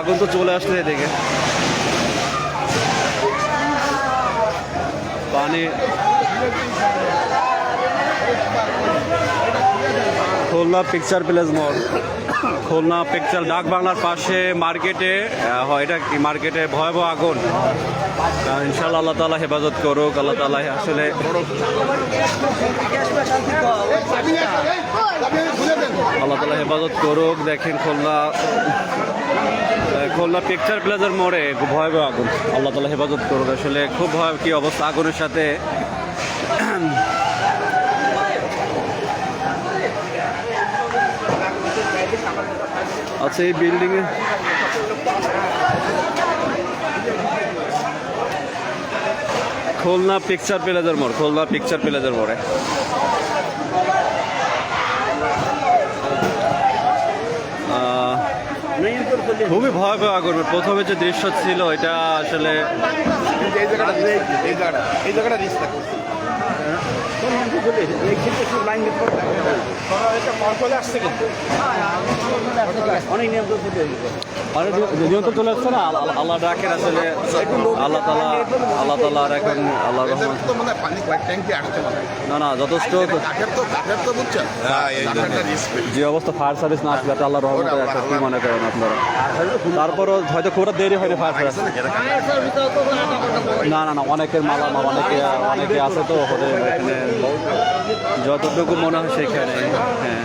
আগুন তো চলে আসছে এদিকে। পানি। Khulna picture place mall Khulna picture ডাক বাংলার পাশে মার্কেটে হয়, এটা কি মার্কেটে ভয়াবহ আগুন। ইনশাল্লাহ আল্লাহ তালা হেফাজত করুক, আল্লাহ তালা আসলে আল্লাহ তালা হেফাজত করুক। দেখেন খুলনা খুলনা পিকচার প্লেসের মোড়ে ভয়াবহ আগুন। আল্লাহ তালা হেফাজত করুক। আসলে খুব ভয় কি অবস্থা আগুনের সাথে। আচ্ছা এই বিল্ডিং এ খুলনা পিকচার প্লেজার মোড়, খুলনা পিকচার প্লেজার মোড়ে। খুবই ভয়াবহ আগুন। প্রথমে যে দৃশ্য ছিল, এটা আসলে এই জায়গাটা এই জায়গাটা এই জায়গাটা রিস্ক চলে আসছে না আল্লাহ- আল্লাহ তালা আল্লাহ আল্লাহ মনে হয় মনে হয় না না যথেষ্ট যে অবস্থা ফায়ার সার্ভিস না আসলে আল্লাহ রহমান কি মনে করেন আপনারা তারপরও হয়তো খুব দেরি হয়নি ফায়ার সার্ভিস না না না, অনেকের মালা অনেকে অনেকে আছে তো, ওদের এখানে যতটুকু মনে হয় সেখানে হ্যাঁ।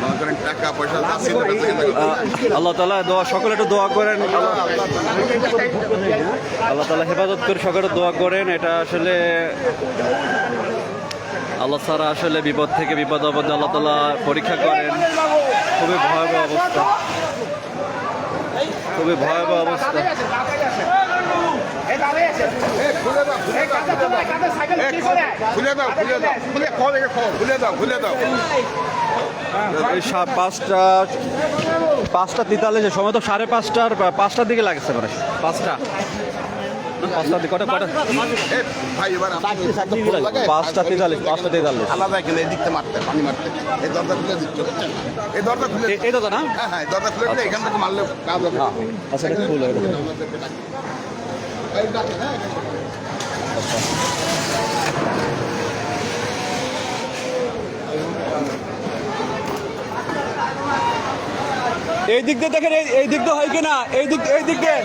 আল্লাহ তালা দোয়া, সকলে একটু দোয়া করেন। আল্লাহ তালা হেফাজত করে সকলে দোয়া করেন। এটা আসলে আল্লাহ সারা আসলে বিপদ থেকে বিপদ আপদে আল্লাহ তালা পরীক্ষা করেন। খুবই ভয়াবহ অবস্থা। খুবই ভয়াবহ অবস্থা। খুলে দাও খুলে দাও খুলে খোল একে খোল খুলে দাও খুলে দাও। পাঁচটা পাঁচটা তেতাল্লিশের সময় তো সাড়ে পাঁচটার পাঁচটার দিকে লাগছে মানে পাঁচটা। না, পাঁচটার দিকে কটা কটা? পাঁচটা তেতাল্লিশ। পাঁচটা তেতাল্লিশ আলাদা গেলে এই দিকতে মারতে পানি মারতে। এই দরজা খুলে দিচ্ছে এই দরজা খুলে এই দাদা না? হ্যাঁ হ্যাঁ দরজা খুলে এখান থেকে মারলে কাজ হবে। আচ্ছা হয়ে গেল। এই দিক দিয়ে দেখেন, এই- দিক দিয়ে হয় কিনা? এই দিক এই দিক দিয়ে।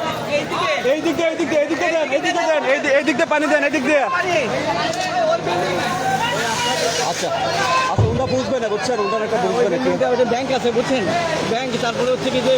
এই দিক দিয়ে, এই দিক দিয়ে, এই দিক দিয়ে দেন, এই দিক দিয়ে দেন, এই দিক দিয়ে পানি দেন, এই দিক দিয়ে। আচ্ছা। আচ্ছা ওটা বুঝবে না, বুঝছেন? ওটা একটা বুঝবে না। ব্যাংক আছে, বুঝছেন? ব্যাংক, তারপরে হচ্ছে কি যে